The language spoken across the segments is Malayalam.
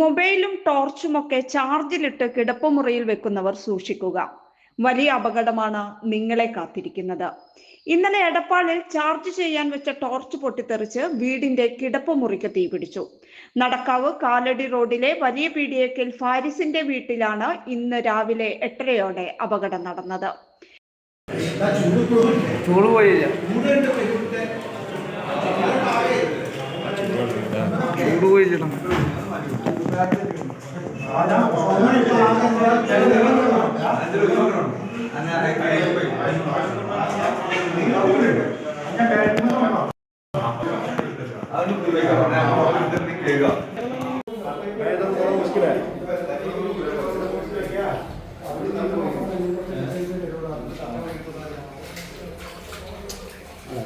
മൊബൈലും ടോർച്ചുമൊക്കെ ചാർജിലിട്ട് കിടപ്പുമുറിയിൽ വെക്കുന്നവർ സൂക്ഷിക്കുക. വലിയ അപകടമാണ് നിങ്ങളെ കാത്തിരിക്കുന്നത്. ഇന്നലെ എടപ്പാളിൽ ചാർജ് ചെയ്യാൻ വെച്ച ടോർച്ച് പൊട്ടിത്തെറിച്ച് വീടിന്റെ കിടപ്പുമുറിക്ക് തീപിടിച്ചു നടക്കാവ് കാലടി റോഡിലെ വലിയ പീഡിയക്കൽ ഫാരിസിന്റെ വീട്ടിലാണ് ഇന്ന് രാവിലെ എട്ടരയോടെ അപകടം നടന്നത്.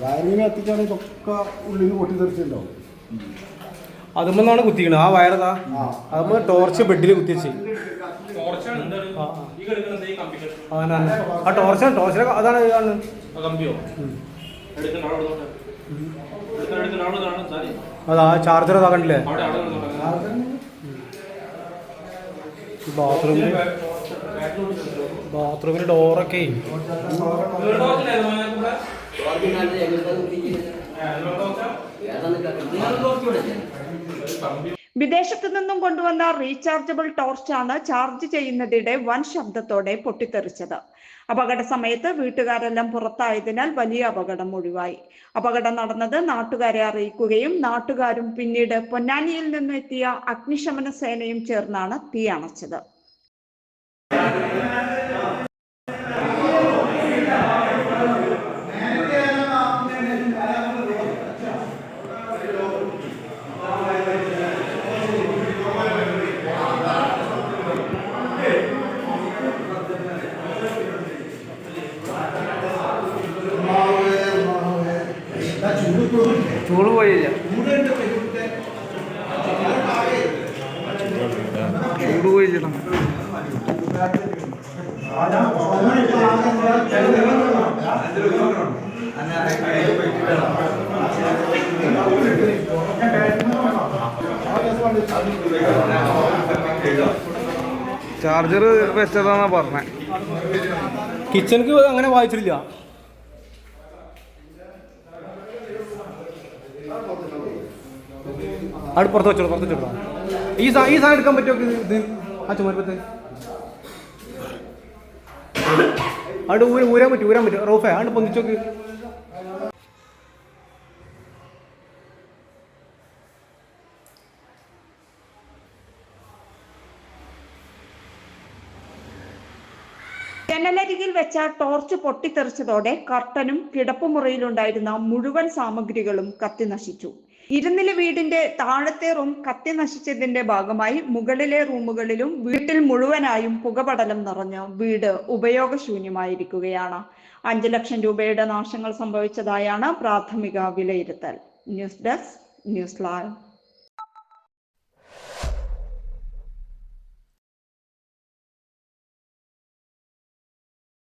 വയറിങ്ങിനെ എത്തിച്ചാണെങ്കിൽ ഇതൊക്കെ ഉള്ളിൽ പൊട്ടിത്തെറിച്ചിട്ടുണ്ടാവും അതുമെന്നാണ് കുത്തിക്കണത്. ആ വയറതാ ആ. അതുമ്പോ ടോർച്ച് ബെഡിൽ കുത്തിച്ച് അങ്ങനെ ആ ടോർച്ച് ടോർച്ച് അതാണ് കാണുന്നത് അതാ ചാർജർ അതാ കണ്ടില്ലേ? ബാത്റൂമിൽ ബാത്റൂമിൽ ഡോറൊക്കെ വിദേശത്തു നിന്നും കൊണ്ടുവന്ന റീചാർജബിൾ ടോർച്ചാണ് ചാർജ് ചെയ്യുന്നതിടെ വൻ ശബ്ദത്തോടെ പൊട്ടിത്തെറിച്ചത്. അപകട സമയത്ത് വീട്ടുകാരെല്ലാം പുറത്തായതിനാൽ വലിയ അപകടം ഒഴിവായി. അപകടം നടന്നത് നാട്ടുകാരെ അറിയിക്കുകയും നാട്ടുകാരും പിന്നീട് പൊന്നാനിയിൽ നിന്നെത്തിയ അഗ്നിശമന സേനയും ചേർന്നാണ് തീ അണച്ചത്. ചൂട് പോയില്ല. ചൂട് പോയില്ല ചാർജർ വെച്ചതാന്നാ പറഞ്ഞത് കിച്ചണിക്ക് അങ്ങനെ വായിച്ചിട്ടില്ല. അവിടെ പുറത്ത് വെച്ചോളൂ പുറത്ത് വെച്ചോളൂ. ഈ സാ ഈ സാധനം എടുക്കാൻ പറ്റുമോ? ഇത് ആ ചുമരപ്പത്ത് അവിടെ ഊര ഊരാൻ പറ്റും ഊരാൻ പറ്റും റോഫേ അവിടെ പൊന്നിച്ചോക്ക് ജനലരികിൽ വെച്ച ടോർച്ച് പൊട്ടിത്തെറിച്ചതോടെ കർട്ടനും കിടപ്പുമുറിയിലുണ്ടായിരുന്ന മുഴുവൻ സാമഗ്രികളും കത്തി നശിച്ചു ഇരുനില വീടിന്റെ താഴത്തെ റൂം കത്തി നശിച്ചതിന്റെ ഭാഗമായി മുകളിലെ റൂമുകളിലും വീട്ടിൽ മുഴുവനായും പുകപടലം നിറഞ്ഞ വീട് ഉപയോഗശൂന്യമായിരിക്കുകയാണ്. അഞ്ചു ലക്ഷം രൂപയുടെ നാശങ്ങൾ സംഭവിച്ചതായാണ് പ്രാഥമിക വിലയിരുത്തൽ. News desk news live.